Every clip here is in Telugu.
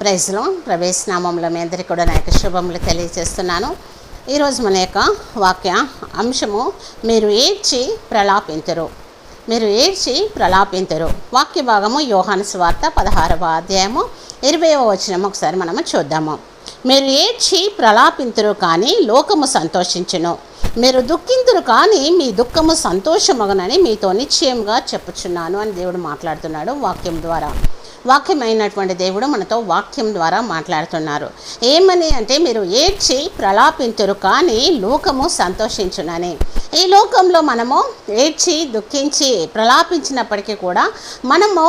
ప్రైజ్లో ప్రవేశనామంలో మీ అందరికీ కూడా నా యొక్క శుభములు తెలియజేస్తున్నాను. ఈరోజు మన యొక్క వాక్య అంశము మీరు ఏడ్చి ప్రలాపించరు మీరు ఏడ్చి ప్రలాపించరు వాక్య భాగము యోహాను స్వార్త పదహారవ అధ్యాయము ఇరవయవ వచనం ఒకసారి మనము చూద్దాము. మీరు ఏడ్చి ప్రలాపింతురు కానీ లోకము సంతోషించును. మీరు దుఃఖింతురు కానీ మీ దుఃఖము సంతోషమగనని మీతో నిశ్చయంగా చెప్పుచున్నాను అని దేవుడు మాట్లాడుతున్నాడు వాక్యం ద్వారా. వాక్యమైనటువంటి దేవుడు మనతో వాక్యం ద్వారా మాట్లాడుతున్నారు. ఏమని అంటే మీరు ఏడ్చి ప్రలాపింతురు కానీ లోకము సంతోషించునని. ఈ లోకంలో మనము ఏడ్చి దుఃఖించి ప్రలాపించినప్పటికీ కూడా మనము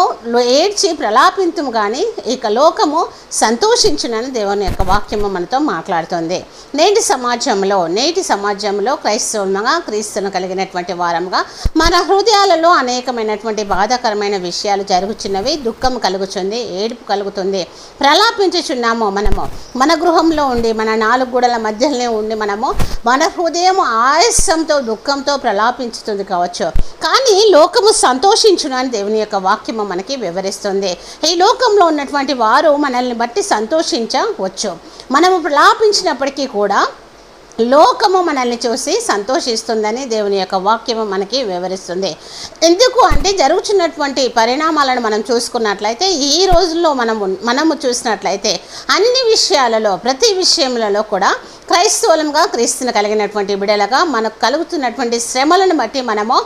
ఏడ్చి ప్రలాపించము కానీ ఇక లోకము సంతోషించునని దేవుని యొక్క వాక్యము మనతో మాట్లాడుతుంది. నేటి సమాజంలో నేటి సమాజంలో క్రైస్తవులుగా క్రీస్తును కలిగినటువంటి వారముగా మన హృదయాలలో అనేకమైనటువంటి బాధాకరమైన విషయాలు జరుగుచున్నవి దుఃఖం కలుగుతుంది ఏడుపు కలుగుతుంది. ప్రలాపించుచున్నాము మనము. మన గృహంలో ఉండి మన నాలుగు గోడల మధ్యలోనే ఉండి మనము మన హృదయం ఆయాసంతో దుఃఖంతో ప్రలాపించుతుంది కావచ్చు. కానీ లోకము సంతోషించును అని దేవుని యొక్క వాక్యము మనకి వివరిస్తుంది. ఈ లోకంలో ఉన్నటువంటి వారు మనల్ని బట్టి సంతోషించవచ్చు. మనము ప్రలాపించినప్పటికీ కూడా లోకము మనల్ని చూసి సంతోషిస్తుందని దేవుని యొక్క వాక్యము మనకి వివరిస్తుంది. ఎందుకు అంటే జరుగుతున్నటువంటి పరిణామాలను మనం చూసుకున్నట్లయితే ఈ రోజుల్లో మనము మనము చూసినట్లయితే అన్ని విషయాలలో ప్రతి విషయములలో కూడా క్రైస్తవులంగా క్రీస్తుని కలిగినటువంటి బిడలగా మనకు కలుగుతున్నటువంటి శ్రమలను బట్టి మనము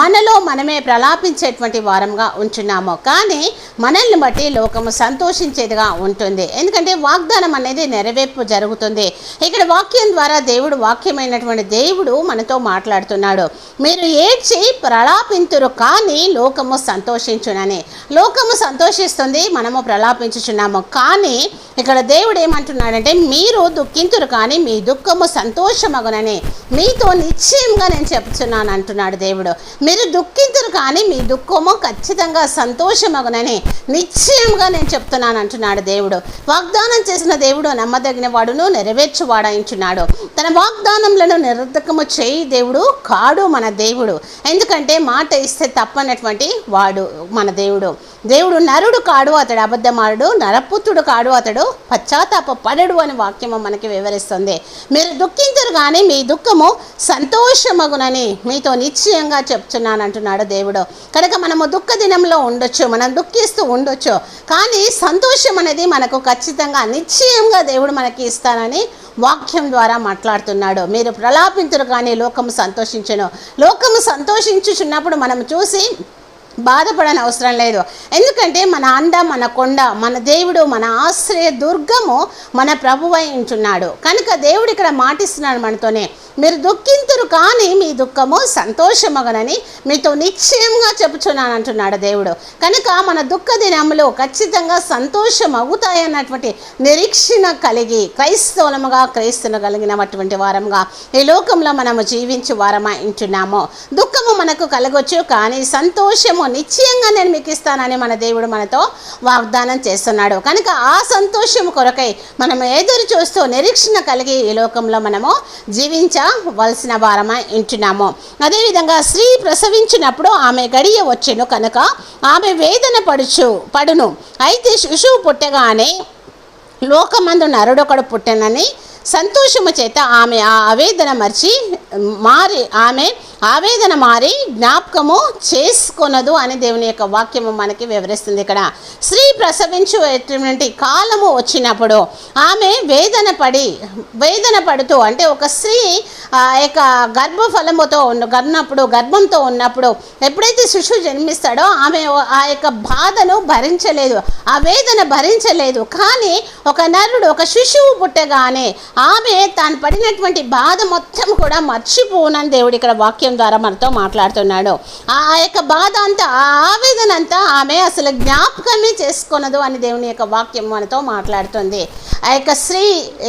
మనలో మనమే ప్రలాపించేటువంటి వారంగా ఉంటున్నాము. కానీ మనల్ని బట్టి లోకము సంతోషించేదిగా ఉంటుంది. ఎందుకంటే వాగ్దానం అనేది నెరవేర్పు జరుగుతుంది. ఇక్కడ వాక్యం ద్వారా దేవుడు వాక్యమైనటువంటి దేవుడు మనతో మాట్లాడుతున్నాడు. మీరు ఏడ్చి ప్రలాపింతురు కానీ లోకము సంతోషించునని. లోకము సంతోషిస్తుంది మనము ప్రలాపించుచున్నాము. కానీ ఇక్కడ దేవుడు ఏమంటున్నాడంటే మీరు దుఃఖింతురు కానీ మీ దుఃఖము సంతోషమగునని మీతో నిశ్చయంగా నేను చెప్తున్నాను అంటున్నాడు దేవుడు. మీరు దుఃఖించరు కానీ మీ దుఃఖము ఖచ్చితంగా సంతోషమగునని నిశ్చయంగా నేను చెప్తున్నాను అంటున్నాడు దేవుడు. వాగ్దానం చేసిన దేవుడు నమ్మదగిన వాడును నెరవేర్చువాడాయించున్నాడు. తన వాగ్దానములను నిరర్ధకము చేయి దేవుడు కాడు మన దేవుడు. ఎందుకంటే మాట ఇస్తే తప్పనటువంటి వాడు మన దేవుడు. దేవుడు నరుడు కాడు అతడు అబద్ధమాడు నరపుత్రుడు కాడు అతడు పశ్చాత్తాప పడడు అని వాక్యము మనకి వివరిస్తుంది. మీరు దుఃఖించరు కానీ మీ దుఃఖము సంతోషమగునని మీతో నిశ్చయంగా చెప్తున్నాను అంటున్నాడు దేవుడు. కనుక మనము దుఃఖ దినంలో ఉండొచ్చు మనం దుఃఖిస్తూ ఉండొచ్చు. కానీ సంతోషం అనేది మనకు ఖచ్చితంగా నిశ్చయంగా దేవుడు మనకి ఇస్తానని వాక్యం ద్వారా మాట్లాడుతున్నాడు. మీరు ప్రలాపించరు కానీ లోకము సంతోషించను. లోకము సంతోషించుచున్నప్పుడు మనం చూసి బాధపడని అవసరం లేదు. ఎందుకంటే మన అండ మన కొండ మన దేవుడు మన ఆశ్రయ దుర్గము మన ప్రభువై ఉంటున్నాడు. కనుక దేవుడు ఇక్కడ మాటిస్తున్నాడు మనతోనే. మీరు దుఃఖింతురు కానీ మీ దుఃఖము సంతోషమగనని మీతో నిశ్చయంగా చెప్పుచున్నాను అంటున్నాడు దేవుడు. కనుక మన దుఃఖ దినములు ఖచ్చితంగా సంతోషం అవుతాయన్నటువంటి నిరీక్షణ కలిగి క్రైస్తవులముగా క్రైస్తవులు కలిగినటువంటి వారముగా ఈ లోకంలో మనము జీవించు వారమా ఉంటున్నాము. దుఃఖము మనకు కలగొచ్చు కానీ సంతోషము నిశ్చయంగా నేను మీకు ఇస్తానని మన దేవుడు మనతో వాగ్దానం చేస్తున్నాడు. కనుక ఆ సంతోషము కొరకై మనం ఎదురు చూస్తూ నిరీక్షణ కలిగి ఈ లోకంలో మనము వలసిన వారమై ఉంటున్నాము. అదేవిధంగా స్త్రీ ప్రసవించినప్పుడు ఆమె గడియ వచ్చెను కనుక ఆమె వేదన పడుచు పడును. అయితే శిశువు పుట్టగానే లోకమందు నరుడొకడు పుట్టనని సంతోషము చేత ఆమె ఆ ఆవేదన మర్చి మారి ఆమె ఆవేదన మారి జ్ఞాపకము చేసుకొనదు అని దేవుని యొక్క వాక్యము మనకి వివరిస్తుంది ఇక్కడ. స్త్రీ ప్రసవించేటువంటి కాలము వచ్చినప్పుడు ఆమె వేదన పడి వేదన పడుతూ అంటే ఒక స్త్రీ ఆ యొక్క గర్భఫలముతో ఉన్న గర్భప్పుడు గర్భంతో ఉన్నప్పుడు ఎప్పుడైతే శిశువు జన్మిస్తాడో ఆమె ఆ యొక్క బాధను భరించలేదు ఆ వేదన భరించలేదు. కానీ ఒక నరుడు ఒక శిశువు పుట్టగానే ఆమె తాను పడినటువంటి బాధ మొత్తం కూడా మర్చిపోనని దేవుడు ఇక్కడ వాక్యం ద్వారా మనతో మాట్లాడుతున్నాడు. ఆ యొక్క బాధ అంతా ఆ ఆవేదన అంతా ఆమె అసలు జ్ఞాపకమే చేసుకోనదు అని దేవుని యొక్క వాక్యం మనతో మాట్లాడుతుంది. ఆ యొక్క స్త్రీ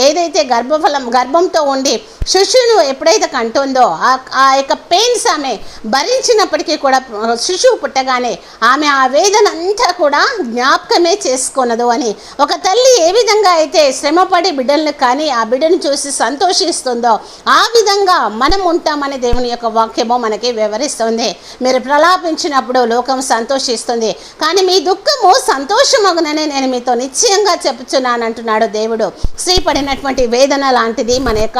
ఏదైతే గర్భఫలం గర్భంతో ఉండి శిశువును ఎప్పుడైతే కంటుందో ఆ ఆ యొక్క పెయిన్స్ ఆమె భరించినప్పటికీ కూడా శిశువు పుట్టగానే ఆమె ఆ వేదన అంతా కూడా జ్ఞాపకమే చేసుకున్నదు అని. ఒక తల్లి ఏ విధంగా అయితే శ్రమపడి బిడ్డలను కానీ ఆ బిడ్డను చూసి సంతోషిస్తుందో ఆ విధంగా మనం ఉంటామని దేవుని యొక్క వాక్యము మనకి వివరిస్తుంది. మీరు ప్రలాపించినప్పుడు లోకం సంతోషిస్తుంది. కానీ మీ దుఃఖము సంతోషమగుననే నేను మీతో నిశ్చయంగా చెప్పుచున్నాను అంటున్నాడు దేవుడు. స్త్రీ పడినటువంటి వేదన లాంటిది మన యొక్క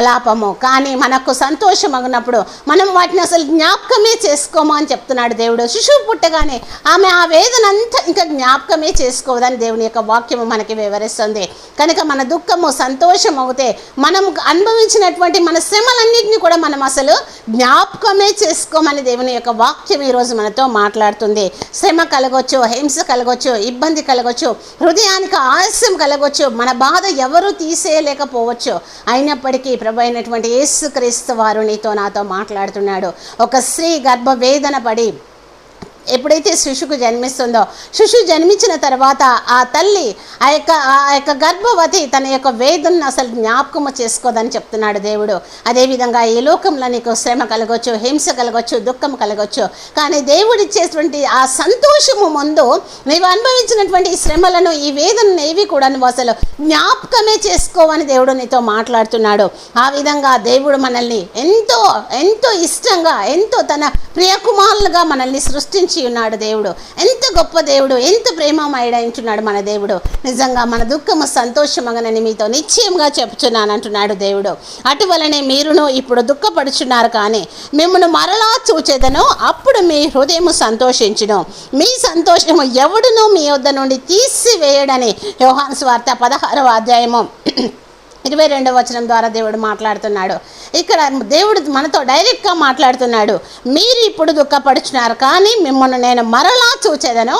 ప్రలాపము. కానీ మనకు సంతోషమగినప్పుడు మనం వాటిని అసలు జ్ఞాపకమే చేసుకోము అని చెప్తున్నాడు దేవుడు. శిశువు పుట్టగానే ఆమె ఆ వేదన అంతా ఇంకా జ్ఞాపకమే చేసుకోవదని దేవుని యొక్క వాక్యము మనకి వివరిస్తుంది. కనుక మన దుఃఖము సంతోషం అవుతే మనం అనుభవించినటువంటి మన శ్రమలన్నింటినీ కూడా మనం అసలు జ్ఞాపకమే చేసుకోమని దేవుని యొక్క వాక్యం ఈరోజు మనతో మాట్లాడుతుంది. శ్రమ కలగొచ్చు హింస కలగొచ్చు ఇబ్బంది కలగొచ్చు హృదయానికి ఆలస్యం కలగొచ్చు మన బాధ ఎవరు తీసేయలేకపోవచ్చు. అయినప్పటికీ ప్రభు అయినటువంటి యేసుక్రీస్తు వారు నీతో నాతో మాట్లాడుతున్నాడు. ఒక స్త్రీ గర్భవేదన పడి ఎప్పుడైతే శిశుకు జన్మిస్తుందో శిశు జన్మించిన తర్వాత ఆ తల్లి ఆ యొక్క ఆ యొక్క గర్భవతి తన యొక్క వేదనను అసలు జ్ఞాపకము చేసుకోదని చెప్తున్నాడు దేవుడు. అదేవిధంగా ఈ లోకంలో నీకు శ్రమ కలగొచ్చు హింస కలగొచ్చు దుఃఖం కలగొచ్చు. కానీ దేవుడు ఇచ్చేటువంటి ఆ సంతోషము ముందు నీవు అనుభవించినటువంటి ఈ శ్రమలను ఈ వేదనను ఏవి కూడా నువ్వు అసలు జ్ఞాపకమే చేసుకోవని దేవుడు నీతో మాట్లాడుతున్నాడు. ఆ విధంగా దేవుడు మనల్ని ఎంతో ఎంతో ఇష్టంగా ఎంతో తన ప్రియకుమారులుగా మనల్ని సృష్టించి ఉన్నాడు దేవుడు. ఎంత గొప్ప దేవుడు ఎంత ప్రేమమయుడైంచున్నాడు మన దేవుడు. నిజంగా మన దుఃఖము సంతోషమగనని మీతో నిశ్చయంగా చెప్తున్నాను అంటున్నాడు దేవుడు. అటువలనే మీరును ఇప్పుడు దుఃఖపడుచున్నారు కానీ మిమ్మల్ని మరలా చూచేదను అప్పుడు మీ హృదయము సంతోషించును. మీ సంతోషము ఎవడునూ మీ వద్ద నుండి తీసివేయడని యోహాన్ స్వార్త పదహారవ అధ్యాయము. ఇరవై రెండవ వచనం ద్వారా దేవుడు మాట్లాడుతున్నాడు. ఇక్కడ దేవుడు మనతో డైరెక్ట్గా మాట్లాడుతున్నాడు. మీరు ఇప్పుడు దుఃఖపడుచున్నారు కానీ మిమ్మల్ని నేను మరలా చూచేదను.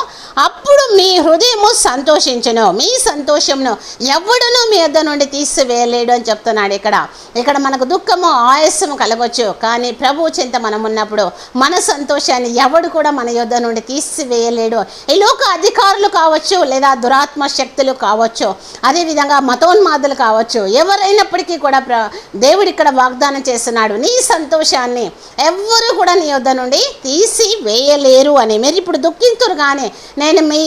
అప్పుడు మీ హృదయము సంతోషించను. మీ సంతోషమును ఎవడునూ మీ వద్ద నుండి తీసివేయలేడు అని చెప్తున్నాడు ఇక్కడ. ఇక్కడ మనకు దుఃఖము ఆయాసము కలగొచ్చు. కానీ ప్రభు చింత మనం ఉన్నప్పుడు మన సంతోషాన్ని ఎవడు కూడా మన యొద్ద నుండి తీసివేయలేడు. ఈ లోక అధికారులు కావచ్చు లేదా దురాత్మ శక్తులు కావచ్చు అదేవిధంగా మతోన్మాదులు కావచ్చు ఎవరైనప్పటికీ కూడా ప్ర దేవుడు ఇక్కడ వాగ్దానం చేస్తున్నాడు. నీ సంతోషాన్ని ఎవ్వరూ కూడా నీ యొద్ద నుండి తీసి వేయలేరు అని. మీరు ఇప్పుడు దుఃఖింతురు కానీ నేను మీ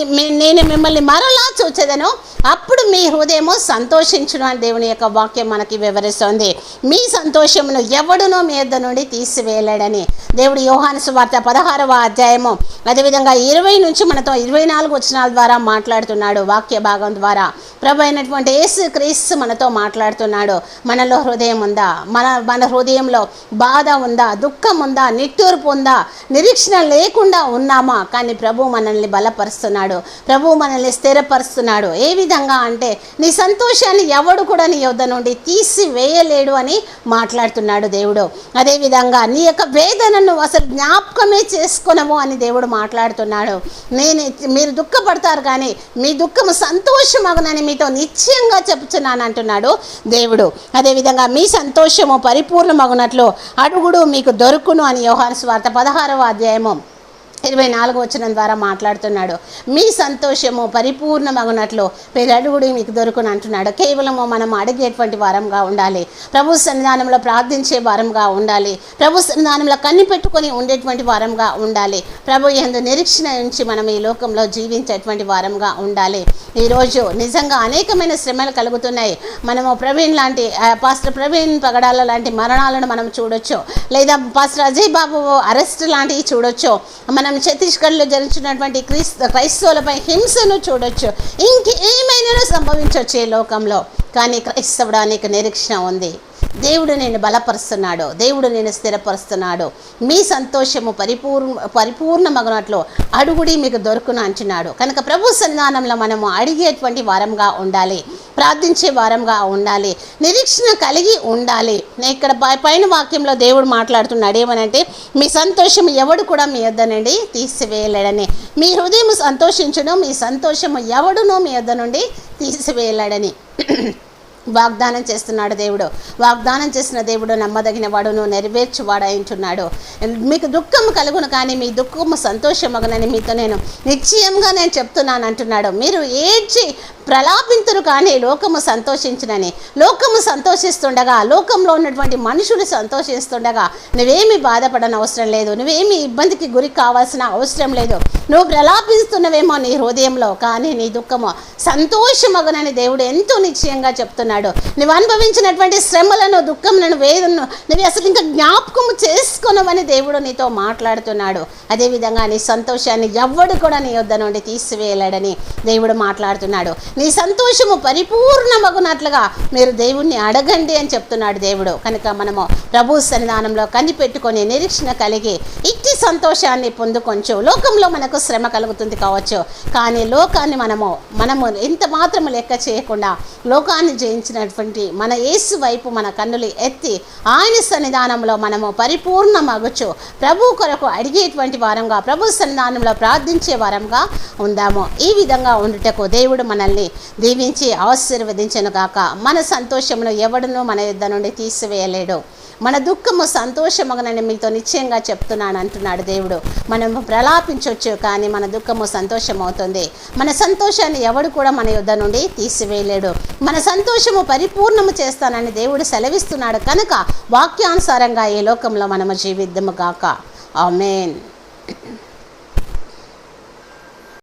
నేను మిమ్మల్ని మరలా చూచేదను. అప్పుడు మీ హృదయము సంతోషించును అని దేవుని యొక్క వాక్యం మనకి వివరిస్తోంది. మీ సంతోషమును ఎవడునో మీ యొద్ద నుండి తీసివేయలేడని దేవుడు యోహాను సువార్త పదహారవ అధ్యాయము అదేవిధంగా ఇరవై నుంచి మనతో ఇరవై నాలుగు వచనాల ద్వారా మాట్లాడుతున్నాడు వాక్య భాగం ద్వారా. ప్రభు అయినటువంటి యేసు క్రీస్తు మనతో మాట్లాడుతున్నాడు. మనలో హృదయం ఉందా? మన మన హృదయంలో బాధ ఉందా? దుఃఖం ఉందా? నిట్టూర్పు ఉందా? నిరీక్షణ లేకుండా ఉన్నామా? కానీ ప్రభు మనల్ని బలపరుస్తున్నాడు. ప్రభు మనల్ని స్థిరపరుస్తున్నాడు. ఏ విధంగా అంటే నీ సంతోషాన్ని ఎవడు కూడా నీ యొద్ద నుండి తీసివేయలేడు అని మాట్లాడుతున్నాడు దేవుడు. అదేవిధంగా నీ యొక్క వేదనను అసలు జ్ఞాపకమే చేసుకునము అని దేవుడు మాట్లాడుతున్నాడు. నేను మీరు దుఃఖపడతారు కానీ మీ దుఃఖము సంతోషమగనని మీతో నిశ్చయంగా చెప్తున్నాను అంటున్నాడు. దేవుడు. అదేవిధంగా మీ సంతోషము పరిపూర్ణమగునట్లు అడుగుడు మీకు దొరుకును అని యోహాను స్వార్థ పదహారవ అధ్యాయము. ఇరవై నాలుగు వచనం ద్వారా మాట్లాడుతున్నాడు. మీ సంతోషము పరిపూర్ణమగునట్లు పెరడుగుడి మీకు దొరుకుని అంటున్నాడు. కేవలము మనం అడిగేటువంటి వారంగా ఉండాలి. ప్రభు సన్నిధానంలో ప్రార్థించే వారంగా ఉండాలి. ప్రభు సన్నిధానంలో కన్ని పెట్టుకొని ఉండేటువంటి వారంగా ఉండాలి. ప్రభు ఎందు నిరీక్షణ నుంచి మనం ఈ లోకంలో జీవించేటువంటి వారంగా ఉండాలి. ఈరోజు నిజంగా అనేకమైన శ్రమలు కలుగుతున్నాయి. మనము ప్రవీణ్ లాంటి పాస్టర్ ప్రవీణ్ పగడాల లాంటి మరణాలను మనం చూడొచ్చు. లేదా పాస్టర్ అజయ్ బాబు అరెస్ట్ లాంటివి చూడొచ్చు. మనం ఛత్తీస్గఢ్లో జరుగుతున్నటువంటి క్రీస్తు క్రైస్తవులపై హింసను చూడొచ్చు. ఇంకేమైనా సంభవించవచ్చు ఈ లోకంలో. కానీ క్రైస్తవుడానికి నిరీక్షణ ఉంది. దేవుడు నేను బలపరుస్తున్నాడు. దేవుడు నేను స్థిరపరుస్తున్నాడు. మీ సంతోషము పరిపూర్ణ పరిపూర్ణమగినట్లు అడుగుడి మీకు దొరుకును అంటున్నాడు. కనుక ప్రభు సన్నిధానంలో మనము అడిగేటువంటి వారంగా ఉండాలి. ప్రార్థించే వారంగా ఉండాలి. నిరీక్షణ కలిగి ఉండాలి. నేను ఇక్కడ పై- పైన వాక్యంలో దేవుడు మాట్లాడుతున్నాడు ఏమనంటే మీ సంతోషం ఎవడు కూడా మీ యొద్ద నుండి తీసివేయలేడని. మీ హృదయం సంతోషించడం మీ సంతోషం ఎవడునో మీ వద్ద నుండి తీసివేయలేడని. వాగ్దానం చేస్తున్నాడు దేవుడు. వాగ్దానం చేసిన దేవుడు నమ్మదగిన వాడును నెరవేర్చువాడాయించున్నాడు మీకు దుఃఖము కలుగును కానీ మీ దుఃఖము సంతోషమగనని మీతో నేను నిశ్చయంగా నేను చెప్తున్నాను అంటున్నాడు. మీరు ఏడ్చి ప్రలాపింతురు కానీ లోకము సంతోషించునని. లోకము సంతోషిస్తుండగా లోకంలో ఉన్నటువంటి మనుషులు సంతోషిస్తుండగా నువ్వేమి బాధపడని అవసరం లేదు నువ్వేమి ఇబ్బందికి గురి కావాల్సిన అవసరం లేదు. నువ్వు ప్రలాపిస్తున్నవేమో నీ హృదయంలో కానీ నీ దుఃఖము సంతోషమగునని దేవుడు ఎంతో నిశ్చయంగా చెప్తున్నాడు. నువ్వు అనుభవించినటువంటి శ్రమలను దుఃఖములను వేదను నువ్వు అసలు ఇంకా జ్ఞాపకము చేసుకునవని దేవుడు నీతో మాట్లాడుతున్నాడు. అదేవిధంగా నీ సంతోషాన్ని ఎవ్వడు కూడా నీ వద్ద నుండి తీసివేయలేడని దేవుడు మాట్లాడుతున్నాడు. నీ సంతోషము పరిపూర్ణమగునట్లుగా మీరు దేవుణ్ణి అడగండి అని చెప్తున్నాడు దేవుడు. కనుక మనము ప్రభు సన్నిధానంలో కనిపెట్టుకొని నిరీక్షణ కలిగి ఇట్టి సంతోషాన్ని పొందుకొంచు. లోకంలో మనకు శ్రమ కలుగుతుంది కావచ్చు. కానీ లోకాన్ని మనము మనము ఎంత మాత్రము లెక్క చేయకుండా లోకాన్ని జయించినటువంటి మన యేసు వైపు మన కన్నులు ఎత్తి ఆయన సన్నిధానంలో మనము పరిపూర్ణ మగుచు ప్రభు కొరకు అడిగేటువంటి వారంగా ప్రభు సన్నిధానంలో ప్రార్థించే వారంగా ఉందాము. ఈ విధంగా ఉండుటకు దేవుడు మనల్ని దీవించి ఆశీర్వదించను గాక. మన సంతోషమును ఎవడునూ మన యుద్ధ నుండి తీసివేయలేడు. మన దుఃఖము సంతోషమగనని మీతో నిశ్చయంగా చెప్తున్నాను అంటున్నాడు దేవుడు. మనము ప్రలాపించవచ్చు కానీ మన దుఃఖము సంతోషమవుతుంది. మన సంతోషాన్ని ఎవడు కూడా మన యుద్ధ నుండి తీసివేయలేడు. మన సంతోషము పరిపూర్ణము చేస్తానని దేవుడు సెలవిస్తున్నాడు కనుక వాక్యానుసారంగా ఈ లోకంలో మనము జీవిద్దాము గాక. ఆమెన్.